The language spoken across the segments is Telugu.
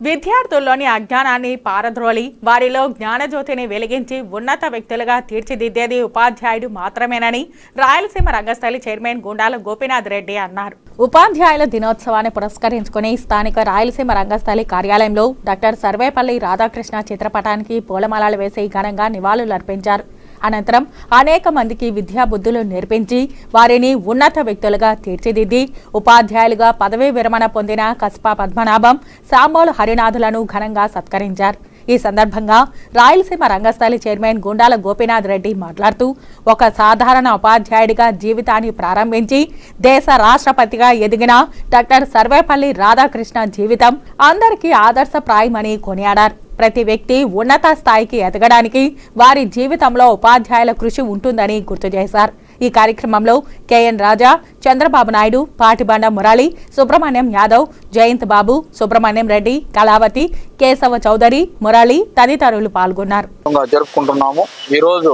విద్యార్థుల్లోని అజ్ఞానాన్ని పారద్రోలి వారిలో జ్ఞానజ్యోతిని వెలిగించి ఉన్నత వ్యక్తులుగా తీర్చిదిద్దేది ఉపాధ్యాయుడు మాత్రమేనని రాయలసీమ రంగస్థలి చైర్మన్ గుండాల గోపీనాథ్ రెడ్డి అన్నారు. ఉపాధ్యాయుల దినోత్సవాన్ని పురస్కరించుకుని స్థానిక రాయలసీమ రంగస్థలి కార్యాలయంలో డాక్టర్ సర్వేపల్లి రాధాకృష్ణ చిత్రపటానికి పూలమాలలు వేసి ఘనంగా నివాళులర్పించారు. అనంతరం అనేక మందికి విద్యాబుద్ధులు నేర్పించి వారిని ఉన్నత వ్యక్తులుగా తీర్చిదిద్ది ఉపాధ్యాయులుగా పదవీ విరమణ పొందిన కస్పా పద్మనాభం సాంబోలు హరినాథులను ఘనంగా సత్కరించారు. ఈ సందర్భంగా రాయలసీమ రంగస్థలి చైర్మన్ గుండాల గోపీనాథ్ రెడ్డి మాట్లాడుతూ ఒక సాధారణ ఉపాధ్యాయుడిగా జీవితాన్ని ప్రారంభించి దేశ రాష్ట్రపతిగా ఎదిగిన డాక్టర్ సర్వేపల్లి రాధాకృష్ణ జీవితం అందరికీ ఆదర్శప్రాయమని కొనియాడారు. ప్రతి వ్యక్తి ఉన్నత స్థాయికి ఎదగడానికి వారి జీవితంలో ఉపాధ్యాయుల కృషి ఉంటుందని గుర్తు చేశారు. ఈ కార్యక్రమంలో కెఎన్ రాజా చంద్రబాబు నాయుడు పాటిబండ మురళి సుబ్రహ్మణ్యం యాదవ్ జయంత్ బాబు సుబ్రహ్మణ్యం రెడ్డి కళావతి కేశవ చౌదరి మురళి తదితరులు పాల్గొన్నారు. జరుపుకుంటున్నాము. ఈరోజు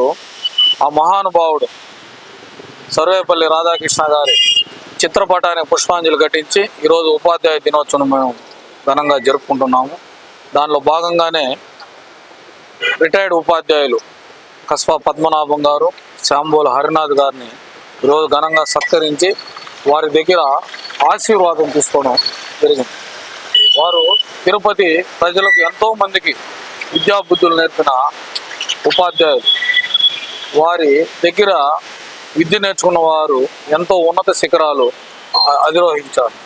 ఆ మహానుభావుడు సర్వేపల్లి రాధాకృష్ణ గారి చిత్రపటానికి పుష్పాంజలి ఘటించి ఈరోజు ఉపాధ్యాయ దినోత్సవం మేము ఘనంగా జరుపుకుంటున్నాము. దానిలో భాగంగానే రిటైర్డ్ ఉపాధ్యాయులు కస్బా పద్మనాభం గారు శాంబోల హరినాథ్ గారిని ఈరోజు ఘనంగా సత్కరించి వారి దగ్గర ఆశీర్వాదం తీసుకోవడం జరిగింది. వారు తిరుపతి ప్రజలకు ఎంతో మందికి విద్యాబుద్ధులు నేర్పిన ఉపాధ్యాయులు. వారి దగ్గర విద్య నేర్చుకున్న వారు ఎంతో ఉన్నత శిఖరాలు అధిరోహించారు.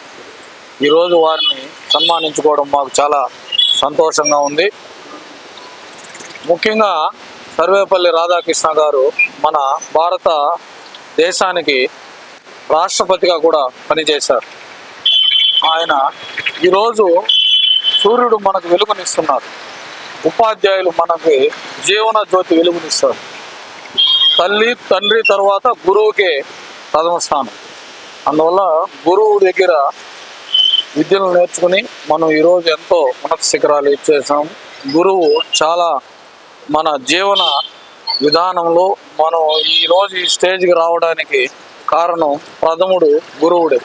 ఈరోజు వారిని సన్మానించుకోవడం మాకు చాలా సంతోషంగా ఉంది. ముఖ్యంగా సర్వేపల్లి రాధాకృష్ణ గారు మన భారత దేశానికి రాష్ట్రపతిగా కూడా పనిచేశారు. ఆయన ఈరోజు సూర్యుడు మనకు వెలుగునిస్తున్నారు ఉపాధ్యాయులు మనకి జీవన జ్యోతి వెలుగునిస్తారు. తల్లి తండ్రి తర్వాత గురువుకే ప్రథమ స్థానం. అందువల్ల గురువు దగ్గర విద్యను నేర్చుకుని మనం ఈరోజు ఎంతో ఉన్నత శిఖరాలు ఇచ్చేసాం. గురువు చాలా మన జీవన విధానంలో మనం ఈరోజు ఈ స్టేజ్కి రావడానికి కారణం ప్రథముడు గురువుడే.